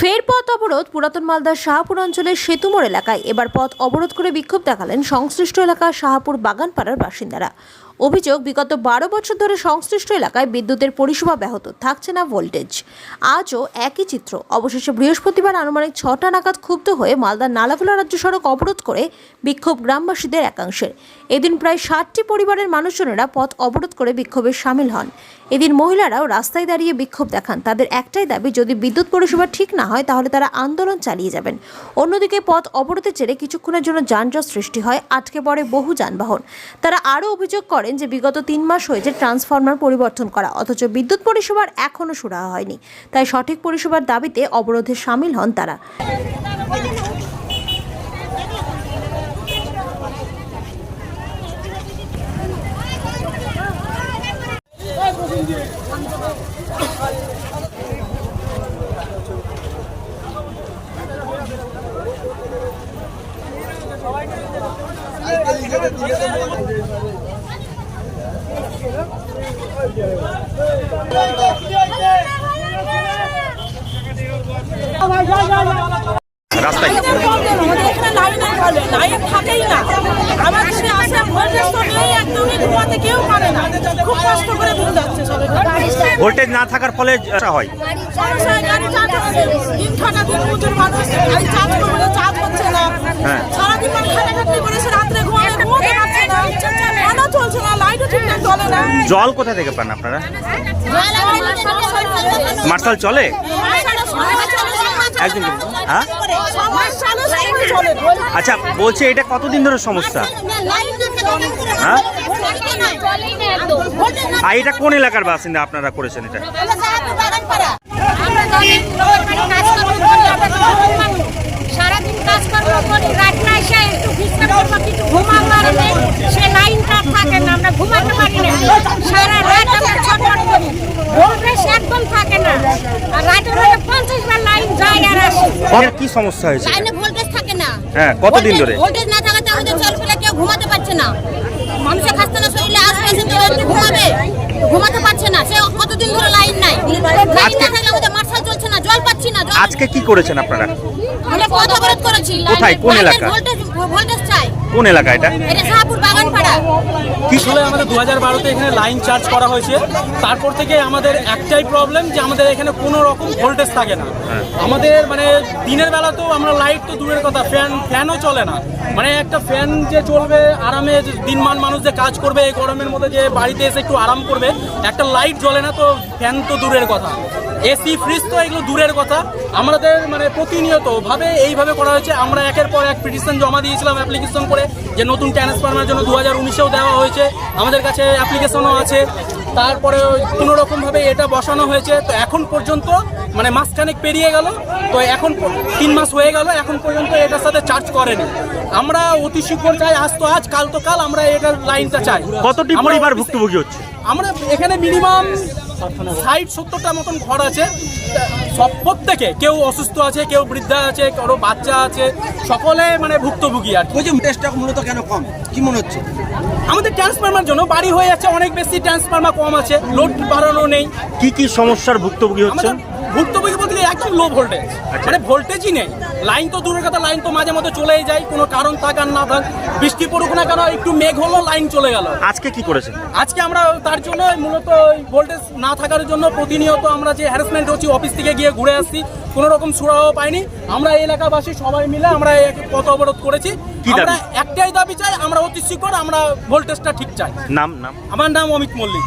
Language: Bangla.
ফের পথ অবরোধ পুরাতন মালদার শাহপুর অঞ্চলের সেতুমোড় এলাকায়। এবার পথ অবরোধ করে বিক্ষোভ দেখালেন সংশ্লিষ্ট এলাকা শাহপুর বাগানপাড়ার বাসিন্দারা। অভিযোগ, বিগত বারো বছর ধরে সংশ্লিষ্ট এলাকায় বিদ্যুতের পরিষেবা ব্যাহত, থাকছে না ভোল্টেজ। আজও একই চিত্র। অবশেষে বৃহস্পতিবার আনুমানিক ছটা নাগাদ ক্ষুব্ধ হয়ে মালদার নালাগোলা রাজ্য সড়ক অবরোধ করে বিক্ষোভ গ্রামবাসীদের একাংশের। এদিন প্রায় ষাটটি পরিবারের মানুষজনেরা পথ অবরোধ করে বিক্ষোভে সামিল হন। এদিন মহিলারাও রাস্তায় দাঁড়িয়ে বিক্ষোভ দেখান। তাদের একটাই দাবি, যদি বিদ্যুৎ পরিষেবা ঠিক না হয়, তাহলে তারা আন্দোলন চালিয়ে যাবেন। অন্যদিকে পথ অবরোধের জেরে কিছুক্ষণের জন্য যানজট সৃষ্টি হয়, আটকে পড়ে বহু যানবাহন। তারা আরও অভিযোগ করেন যে বিগত তিন মাস হয়েছে ট্রান্সফরমার পরিবর্তন করা, অথচ বিদ্যুৎ পরিষেবার এখনও সুরাহা হয়নি। তাই সঠিক পরিষেবার দাবিতে অবরোধে সামিল হন তারা। রাস্তায়। লাইন থাকেই না। আমার ভোল্টেজ তো নেই একদমই ঘুমাতে কেউ পারে না। খুব কষ্ট করে ঘুম যাচ্ছে সবাই ভোল্টেজ না থাকার ফলে হয়। সমস্যায় গাড়ি চার্জ হচ্ছে। দিন খাটা দিন মজুর মানুষ গাড়ি চার্জ করবে চার্জ হচ্ছে না। সারাদিন করে সে রাত্রে ঘুমাবে ঘুমোতে পারছে না ফ্যানও চলছে না লাইটও ঠিকঠাক চলে না জল কোথা থেকে পান আপনারা? মার্শাল চলে? একদিন হ্যাঁ? আচ্ছা বলছে এটা কতদিন ধরে সমস্যা? হ্যাঁ? আর এটা কোন এলাকার বাসিন্দা আপনারা করেছেন এটা আমরা তো অনেক ওখানে কাজকর্ম করি, আমরা তো গরিব মানুষ। সারাদিন কাজকর্ম করি রাত না এসে একটু বিশ্রাম করব কিছু ঘুমাবো আর নেই। সে লাইনটা থাকে না আমরা ঘুমাতে পারি না সারা রাত আমরা ছটফট করি ভোল্টেজ একদম থাকে না আর রাতের বেলা পঞ্চাশ বার লাইন যায় আর আসে। এর কি সমস্যা হয়েছে লাইনে ভোল্টেজ থাকে না। হ্যাঁ, কতদিন ধরে? ভোল্টেজ না থাকাতে আমাদের চলফেলা কেউ ঘুমাতে পারছে না। মানুষের খাস্তা না শরীরে আসবে এসে তো একটু ঘুমাবে। ঘুমাতে পারছে না। সে কতদিন ধরে লাইন নাই? লাইন না আজকে- থাকলে আমাদের মার্শাল চলছে না জল পাচ্ছি না আজকে কি করেছেন আপনারা? আমরা পথ অবরোধ করেছি। কোথায়? কোন এলাকা? ভোল্টেজ ভোল্টেজ চাই। কোন এলাকা এটা? এটা শাহপুর বাগানপাড়া আসলে আমাদের দু হাজার বারোতে এখানে লাইন চার্জ করা হয়েছে। তারপর থেকে আমাদের একটাই প্রবলেম যে আমাদের এখানে কোনো রকম ভোল্টেজ থাকে না। আমাদের মানে দিনের বেলা তো আমরা লাইট তো দূরের কথা ফ্যান ফ্যানও চলে না। মানে একটা ফ্যান যে চলবে আরামে দিনমান মানুষ যে কাজ করবে এই গরমের মধ্যে যে বাড়িতে এসে একটু আরাম করবে একটা লাইট জ্বলে না তো ফ্যান তো দূরের কথা। এসি ফ্রিজ তো এগুলো দূরের কথা। আমাদের মানে প্রতিনিয়তভাবে এইভাবে করা হয়েছে। আমরা একের পর এক পিটিশন জমা দিয়েছিলাম অ্যাপ্লিকেশন করে যে নতুন ট্রান্সফর্মারের জন্য দু হাজার উনিশেও দেওয়া হয়েছে। আমাদের কাছে অ্যাপ্লিকেশনও আছে। তারপরে কোনো রকমভাবে এটা বসানো হয়েছে। তো এখন পর্যন্ত মানে মাসখানেক পেরিয়ে গেল। তো এখন তিন মাস হয়ে গেল এখন পর্যন্ত এটার সাথে চার্জ করেনি। আমরা অতি শীঘ্র চাই আজ তো আজ কাল তো কাল আমরা এটার লাইনটা চাই। কতটি পরিবার ভুক্তভোগী হচ্ছে? আমরা এখানে মিনিমাম ষাট সত্তরটা মতন ঘর আছে। সব প্রত্যেকে কেউ অসুস্থ আছে কেউ বৃদ্ধা আছে কারও বাচ্চা আছে সকলে মানে ভুক্তভোগী আর ওই বলছি টেস্টটা মূলত কেন কম? কি মনে হচ্ছে? আমাদের ট্রান্সফার্মার জন্য বাড়ি হয়ে যাচ্ছে অনেক বেশি ট্রান্সফার্মার কম আছে লোড বাড়ানো নেই। কি কি সমস্যার ভুক্তভোগী হচ্ছেন? আমাদের ভুক্তভোগী বলতে একদম লো ভোল্টেজ আচ্ছা। মানে ভোল্টেজই নেই। লাইন তো দূরের কথা লাইন তো মাঝে মধ্যে চলেই যায়। কোনো কারণ থাক আর না থাক। বৃষ্টি পড়ুক না কেন একটু মেঘ হলো লাইন চলে গেল। আজকে কি করেছেন? আজকে আমরা তার জন্য মূলত ভোল্টেজ না থাকার জন্য প্রতিনিয়ত আমরা যে হ্যারাসমেন্ট হচ্ছি অফিস থেকে গিয়ে ঘুরে আসছি। কোনো রকম সুরাহ পাইনি। আমরা এই এলাকাবাসী সবাই মিলে আমরা পথ অবরোধ করেছি। আমরা একটাই দাবি চাই আমরা অতি শীঘ্র আমরা ভোল্টেজটা ঠিক চাই। নাম নাম? আমার নাম অমিত মল্লিক।